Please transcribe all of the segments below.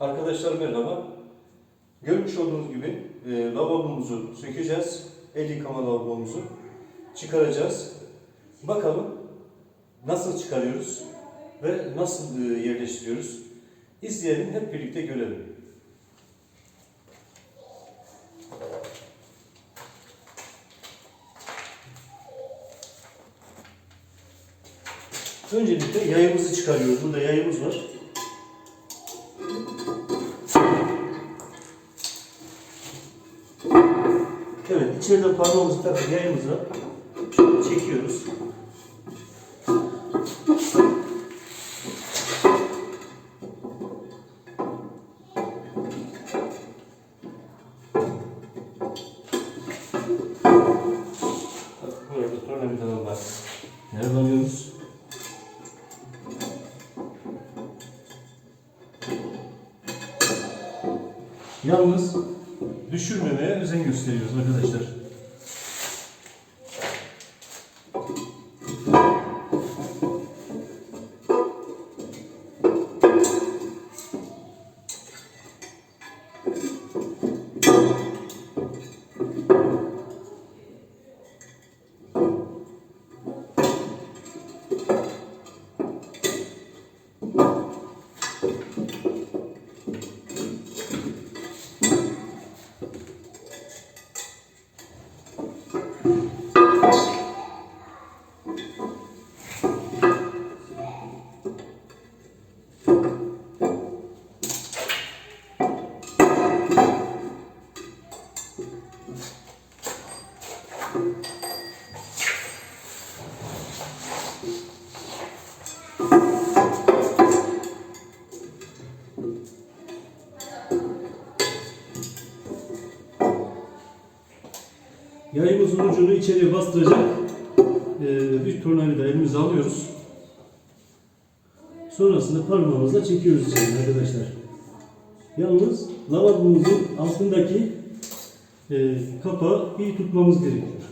Arkadaşlar merhaba. Görmüş olduğunuz gibi e, lavabomuzu sökeceğiz. El yıkama lavabomuzu çıkaracağız. Bakalım nasıl çıkarıyoruz ve nasıl e, yerleştiriyoruz. İzleyelim hep birlikte görelim. Öncelikle yayımızı çıkarıyoruz. Burada yayımız var. İçeriden parmağımızı takıp yayımıza çekiyoruz. Nereden alıyoruz? Yalnız düşürmemeye özen gösteriyoruz arkadaşlar. Yayımızın ucunu içeriye bastıracak eee, bir tornavida elimize alıyoruz. Sonrasında parmağımızla çekiyoruz içeri arkadaşlar. Yalnız lavabomuzun altındaki eee kapağı iyi tutmamız gerekiyor.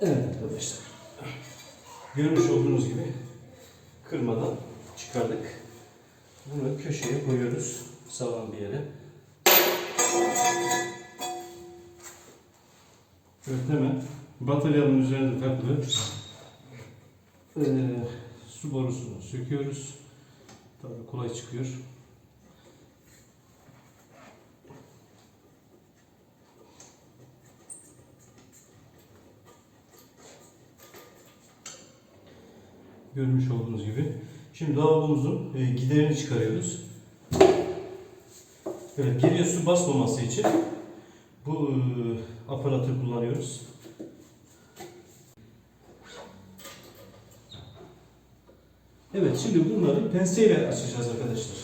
Evet arkadaşlar. Görmüş olduğunuz gibi kırmadan çıkardık. Bunu köşeye koyuyoruz. Sağlam bir yere. Evet hemen bataryanın üzerinde takılı eee, su borusunu söküyoruz. Tabii kolay çıkıyor. Görmüş olduğunuz gibi. Şimdi lavabomuzun e, giderini çıkarıyoruz. Evet, geriye su basmaması için bu e, aparatı kullanıyoruz. Evet, şimdi bunları penseyle açacağız arkadaşlar.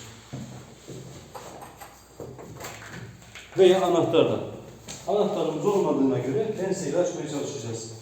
Veya anahtarla. Anahtarımız olmadığına göre penseyle açmaya çalışacağız.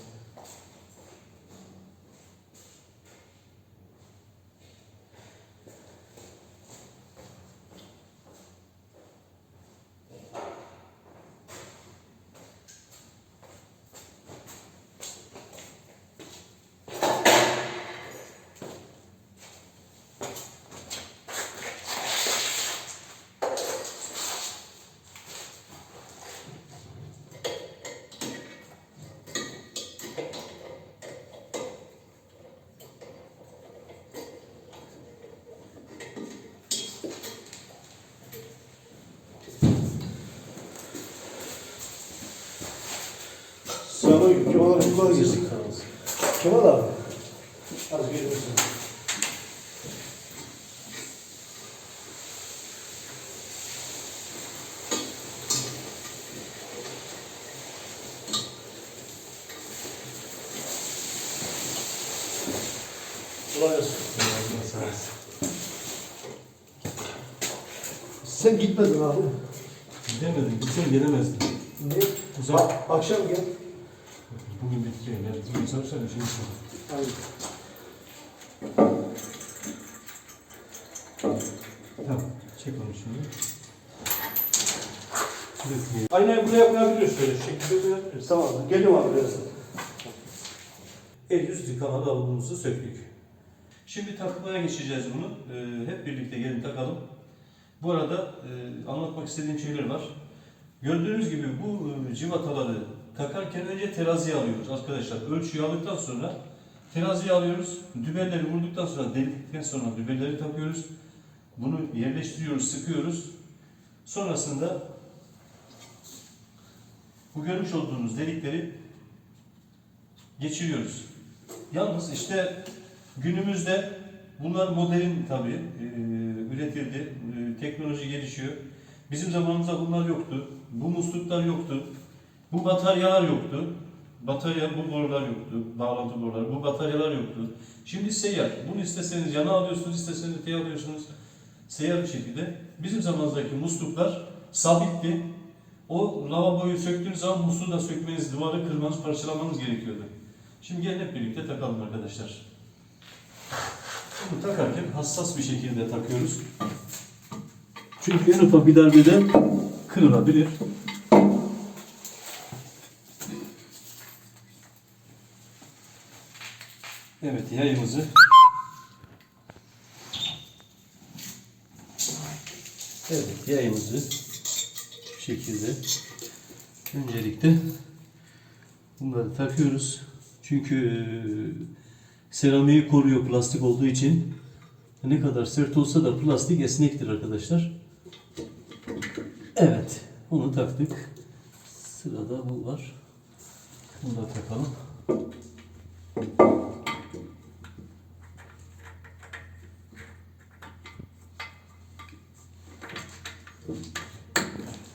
Selamünaleyküm. Kemal abi kolay gelsin. Kemal abi. Az gelsin. Sen gitmedin abi. Gidemedim, gitsem gelemezdin. Niye? Uzak. Bak, akşam gel. Bugün bitiyor. Yani bugün bir şey yok. Aynen. Tamam, çek onu şimdi. Aynayı buraya koyabiliriz şöyle şekilde koyabiliriz. Tamam. Geliyorum abi birazdan. El yüz yıkama lavabumuzu söktük. Şimdi takmaya geçeceğiz bunu. Ee, hep birlikte gelin takalım. Bu arada e, anlatmak istediğim şeyler var. Gördüğünüz gibi bu e, civataları takarken önce teraziye alıyoruz arkadaşlar. Ölçüyü aldıktan sonra teraziye alıyoruz. Dübelleri vurduktan sonra delikten sonra dübelleri takıyoruz. Bunu yerleştiriyoruz, sıkıyoruz. Sonrasında bu görmüş olduğunuz delikleri geçiriyoruz. Yalnız işte günümüzde bunlar modern tabii e, üretildi, e, teknoloji gelişiyor. Bizim zamanımızda bunlar yoktu. Bu musluklar yoktu. Bu bataryalar yoktu. Batarya, bu borular yoktu. Bağlantı boruları, bu bataryalar yoktu. Şimdi seyyar. Bunu isteseniz yana alıyorsunuz, isteseniz öteye alıyorsunuz. Seyyar bir şekilde. Bizim zamanımızdaki musluklar sabitti. O lavaboyu söktüğünüz zaman musluğu da sökmeniz, duvarı kırmanız, parçalamanız gerekiyordu. Şimdi gelin hep birlikte takalım arkadaşlar. Bunu takarken hassas bir şekilde takıyoruz. Çünkü en ufak bir darbede kırılabilir. Evet yayımızı Evet yayımızı şu şekilde öncelikle bunları takıyoruz. Çünkü e, seramiği koruyor plastik olduğu için. Ne kadar sert olsa da plastik esnektir arkadaşlar. Evet, bunu taktık. Sırada bu var. Bunu da takalım.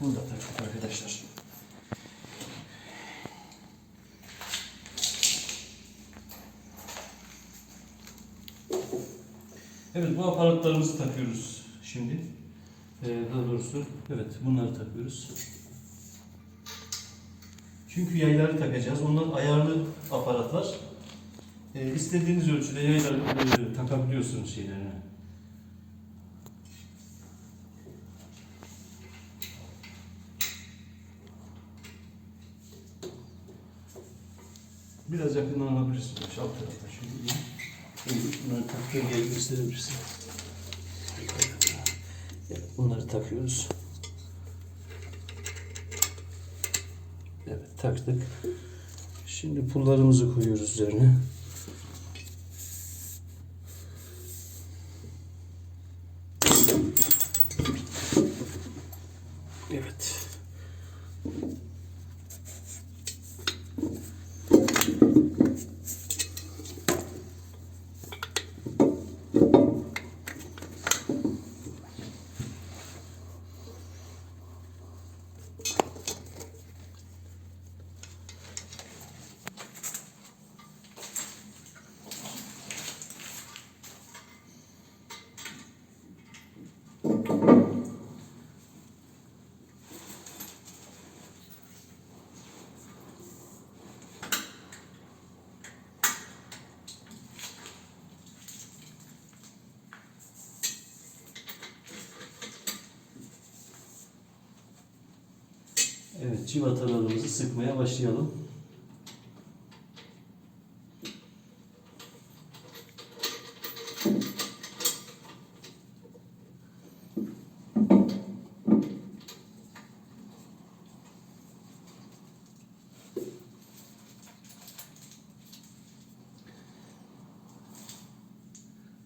Bunu da taktık arkadaşlar. Aparatlarımızı takıyoruz şimdi. Ee, daha doğrusu evet bunları takıyoruz. Çünkü yayları takacağız. Onlar ayarlı aparatlar. Ee, istediğiniz ölçüde yayları e, takabiliyorsunuz şeylerine. Biraz yakından alabilirsiniz. Alt tarafta. Şimdi bunları taktığım yeri gösterebilirsin. Bunları takıyoruz. Evet, taktık. Şimdi pullarımızı koyuyoruz üzerine. Evet. Evet, civatalarımızı sıkmaya başlayalım.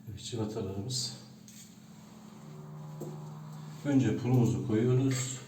Evet, civatalarımız. Önce pulumuzu koyuyoruz.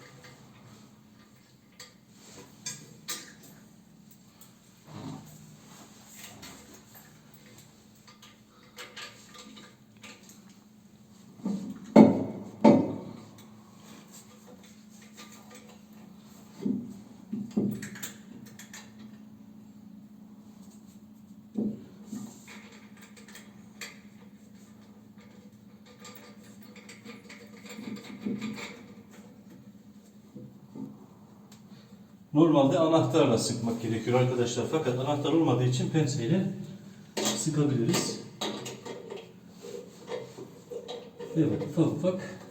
Normalde anahtarla sıkmak gerekiyor arkadaşlar. Fakat anahtar olmadığı için penseyle sıkabiliriz. Evet ufak ufak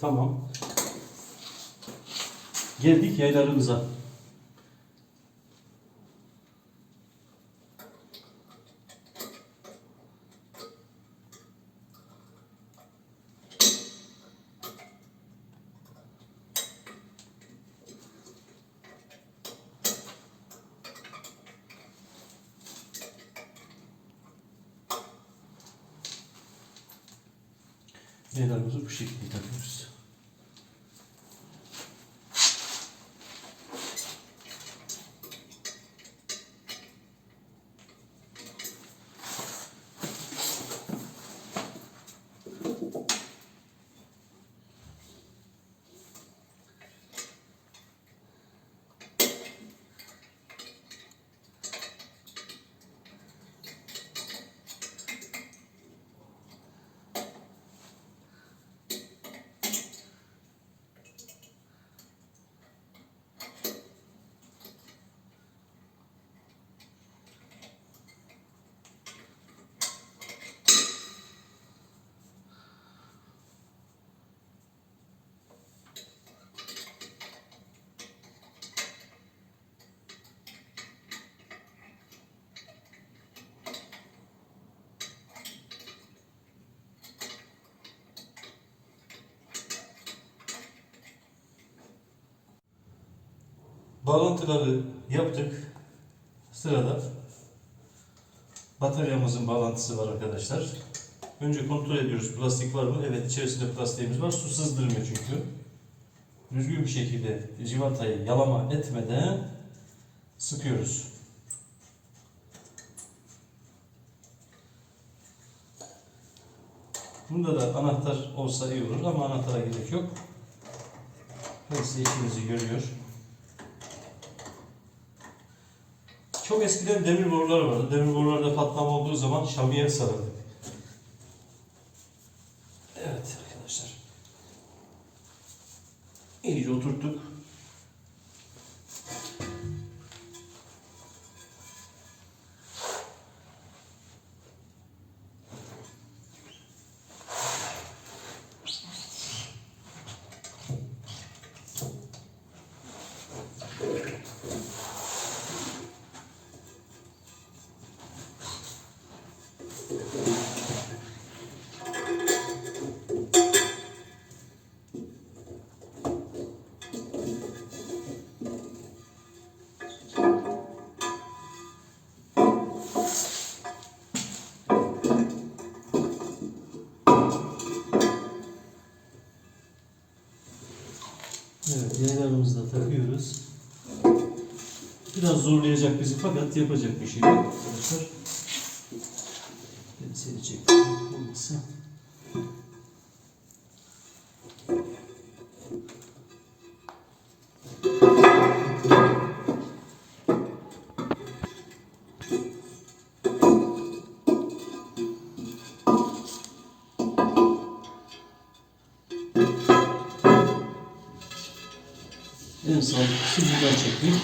tamam. Geldik yaylarımıza. Yaylarımızı bu şekilde takıyoruz. Bağlantıları yaptık. Sırada bataryamızın bağlantısı var arkadaşlar. Önce kontrol ediyoruz plastik var mı? Evet içerisinde plastiğimiz var. Su sızdırmıyor çünkü. Düzgün bir şekilde civatayı yalama etmeden sıkıyoruz. Bunda da anahtar olsa iyi olur ama anahtara gerek yok. Hepsi işimizi görüyor. Çok eskiden demir borular vardı. Demir borularda patlama olduğu zaman şamiyer sarardık. Yaylarımızı takıyoruz. Biraz zorlayacak bizi fakat yapacak bir şey yok arkadaşlar. En sağlıklısı buradan çekmek.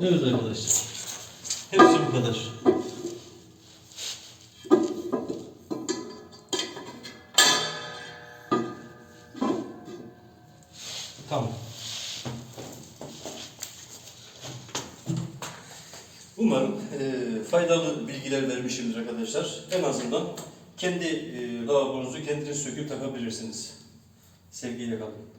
Evet arkadaşlar. Hepsi bu kadar. Vermişimdir arkadaşlar. En azından kendi e, lavabonuzu kendiniz söküp takabilirsiniz. Sevgiyle kalın.